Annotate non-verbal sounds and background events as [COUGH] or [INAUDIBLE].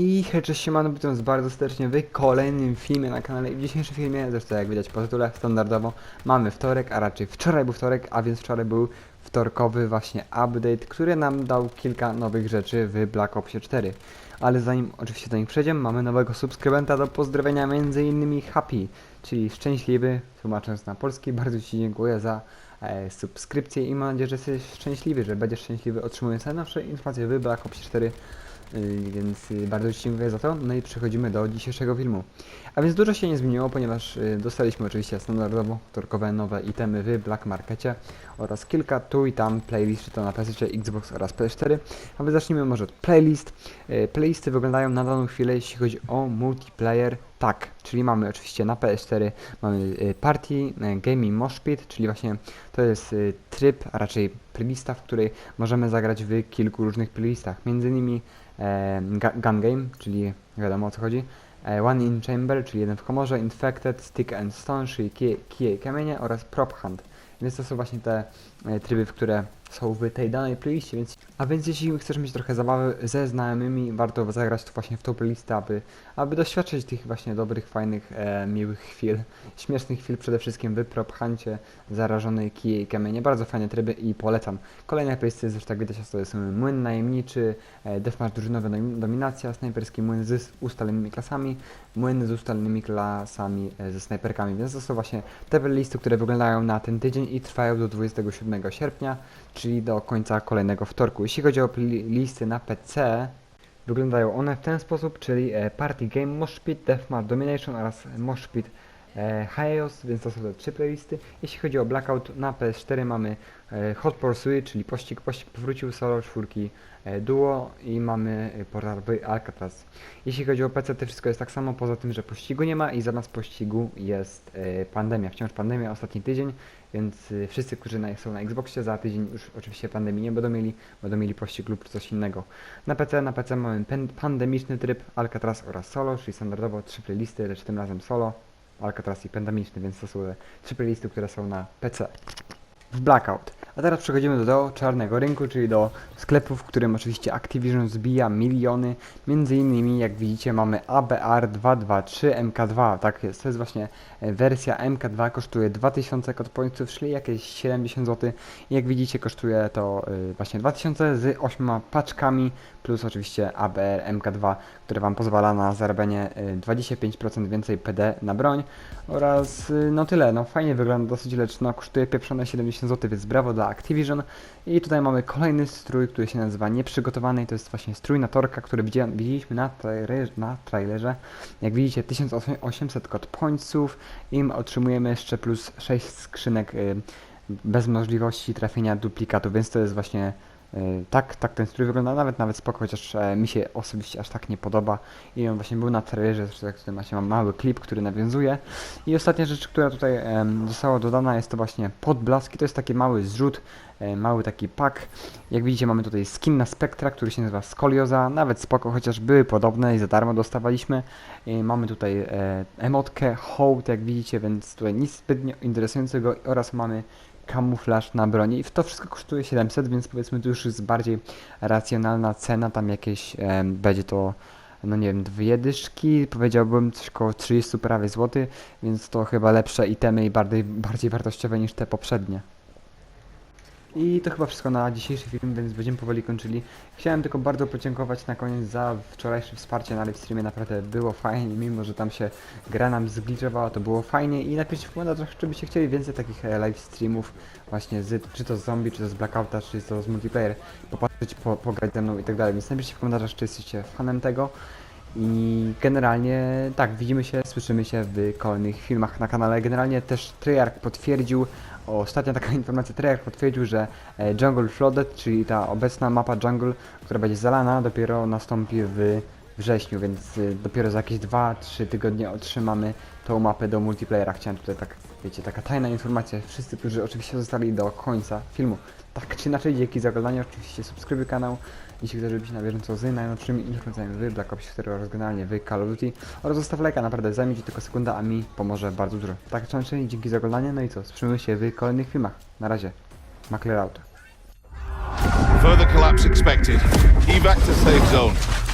I hej, cześć siemano, witam was bardzo serdecznie w kolejnym filmie na kanale. I w dzisiejszym filmie, zresztą jak widać po tytule, standardowo mamy wtorek, a raczej wczoraj był wtorek, a więc wczoraj był wtorkowy właśnie update, który nam dał kilka nowych rzeczy w Black Opsie 4. Ale zanim oczywiście do nich przejdziemy, mamy nowego subskrybenta do pozdrowienia, między innymi Happy, czyli szczęśliwy, tłumacząc na polski, bardzo Ci dziękuję za e, subskrypcję i mam nadzieję, że jesteś szczęśliwy, że będziesz szczęśliwy otrzymując najnowsze informacje w Black Opsie 4 Yy, więc yy, bardzo Ci dziękuję za to. No i przechodzimy do dzisiejszego filmu. A więc dużo się nie zmieniło, ponieważ yy, dostaliśmy oczywiście standardowo wtorkowe nowe itemy w Black Markecie oraz kilka tu i tam playlist, to na PS3, Xbox oraz PS4. A więc zacznijmy może od playlist. Playlisty wyglądają na daną chwilę, jeśli chodzi o multiplayer. Tak, czyli mamy oczywiście na PS4 mamy yy, Party, yy, Gaming Mosh Pit, czyli właśnie to jest yy, tryb, a raczej playlista, w której możemy zagrać w kilku różnych playlistach. Między innymi e, Gun Game, czyli wiadomo o co chodzi. E, One in Chamber, czyli jeden w komorze, Infected, Stick and Stone, czyli kije, kije i kamienie oraz Prop Hunt. Więc to są właśnie te e, tryby, które są w tej danej playliście, więc... A więc jeśli chcesz mieć trochę zabawy ze znajomymi, warto zagrać tu właśnie w tą playlistę, aby, aby doświadczyć tych właśnie dobrych, fajnych, e, miłych chwil, śmiesznych chwil przede wszystkim w Prop Huncie, zarażonej kije i kamienie. Bardzo fajne tryby i polecam. Kolejne playlisty, zresztą jak widać, to jest Młyn Najemniczy, e, Deathmatch Drużynowy Dom- Dominacja, Snajperski Młyn z ustalonymi klasami, Młyn z ustalonymi klasami e, ze snajperkami, więc to są właśnie te playlisty, które wyglądają na ten tydzień i trwają do 27 sierpnia, czyli do końca kolejnego wtorku. Jeśli chodzi o playlisty na PC, wyglądają one w ten sposób, czyli e, Party Game Mosh Pit, Deathmatch Domination oraz Mosh Pit e, Chaos, więc to są te trzy playlisty. Jeśli chodzi o Blackout, na PS4 mamy e, Hot Pursuit, czyli pościg, pościg powrócił, solo, czwórki, e, duo i mamy e, portal Alcatraz. Jeśli chodzi o PC, to wszystko jest tak samo, poza tym, że pościgu nie ma i zamiast pościgu jest e, pandemia. Wciąż pandemia, ostatni tydzień, więc e, wszyscy, którzy są na Xboxie, za tydzień już oczywiście pandemii nie będą mieli, będą mieli pościg lub coś innego. Na PC, na PC mamy pandemiczny tryb, Alcatraz oraz solo, czyli standardowo trzy playlisty, lecz tym razem solo. Alcatraz i Pandemiczny, więc te trzy playlisty, które są na PC. W Blackout. A teraz przechodzimy do, czarnego rynku, czyli do sklepów, w którym oczywiście Activision zbija miliony. Między innymi, jak widzicie, mamy ABR 223 MK2. Tak jest, to jest właśnie e, wersja MK2, kosztuje 2000 kod pońców, czyli jakieś 70 zł. I jak widzicie, kosztuje to y, właśnie 2000 z 8 paczkami, plus oczywiście ABR MK2, które Wam pozwala na zarabianie y, 25% więcej PD na broń oraz no tyle, no fajnie wygląda dosyć, lecz no kosztuje pieprzone 70 zł, więc brawo dla Activision. I tutaj mamy kolejny strój, który się nazywa Nieprzygotowany. I to jest właśnie strój na torka, który widzieliśmy na, trailerze, na trailerze. Jak widzicie 1800 kod pońców. I otrzymujemy jeszcze plus 6 skrzynek y, bez możliwości trafienia duplikatu, więc to jest właśnie tak, tak ten strój wygląda, nawet nawet spoko, chociaż e, mi się osobiście aż tak nie podoba. I on właśnie był na trailerze, zresztą jak tutaj mam mały klip, który nawiązuje. I ostatnia rzecz, która tutaj została dodana jest to właśnie podblaski, to jest taki mały zrzut, e, mały taki pak, jak widzicie mamy tutaj skin na Spectra, który się nazywa Skolioza, nawet spoko, chociaż były podobne i za darmo dostawaliśmy, I mamy tutaj e, emotkę, hołd jak widzicie, więc tutaj nic zbytnio interesującego oraz mamy kamuflaż na broni. I to wszystko kosztuje 700, więc powiedzmy to już jest bardziej racjonalna cena, tam jakieś będzie to no nie wiem, dwie dyszki, powiedziałbym coś koło 30 prawie złoty, więc to chyba lepsze itemy i bardziej, bardziej wartościowe niż te poprzednie. I to chyba wszystko na dzisiejszy film, więc będziemy powoli kończyli. Chciałem tylko bardzo podziękować na koniec za wczorajsze wsparcie na live streamie, naprawdę było fajnie, mimo że tam się gra nam zgliczowała, to było fajnie i napiszcie w komentarzach, czy byście chcieli więcej takich e, live streamów właśnie z, czy to z zombie, czy to z blackouta, czy to z multiplayer, popatrzeć, po, pograć ze mną i tak dalej, więc napiszcie w komentarzach, czy jesteście fanem tego. I generalnie tak, widzimy się, słyszymy się w kolejnych filmach na kanale. Generalnie też Treyarch potwierdził, ostatnia taka [LAUGHS] informacja, Treyarch potwierdził, że e, Jungle Flooded, czyli ta obecna mapa Jungle, która będzie zalana, dopiero nastąpi w wrześniu, więc y, dopiero za jakieś 2-3 tygodnie otrzymamy tą mapę do multiplayera. Chciałem tutaj tak, wiecie, taka tajna informacja, wszyscy, którzy oczywiście zostali do końca filmu. Tak czy inaczej, dzięki za oglądanie, oczywiście subskrybuj kanał, jeśli chcesz być na bieżąco z najnowszymi informacjami w Black Ops 4 oraz generalnie w Call of Duty oraz zostaw lajka, naprawdę zajmie Ci tylko sekunda, a mi pomoże bardzo dużo. Tak czy inaczej, dzięki za oglądanie, no i co, słyszymy się w kolejnych filmach. Na razie, Macler out. Further collapse expected. Evac to safe zone.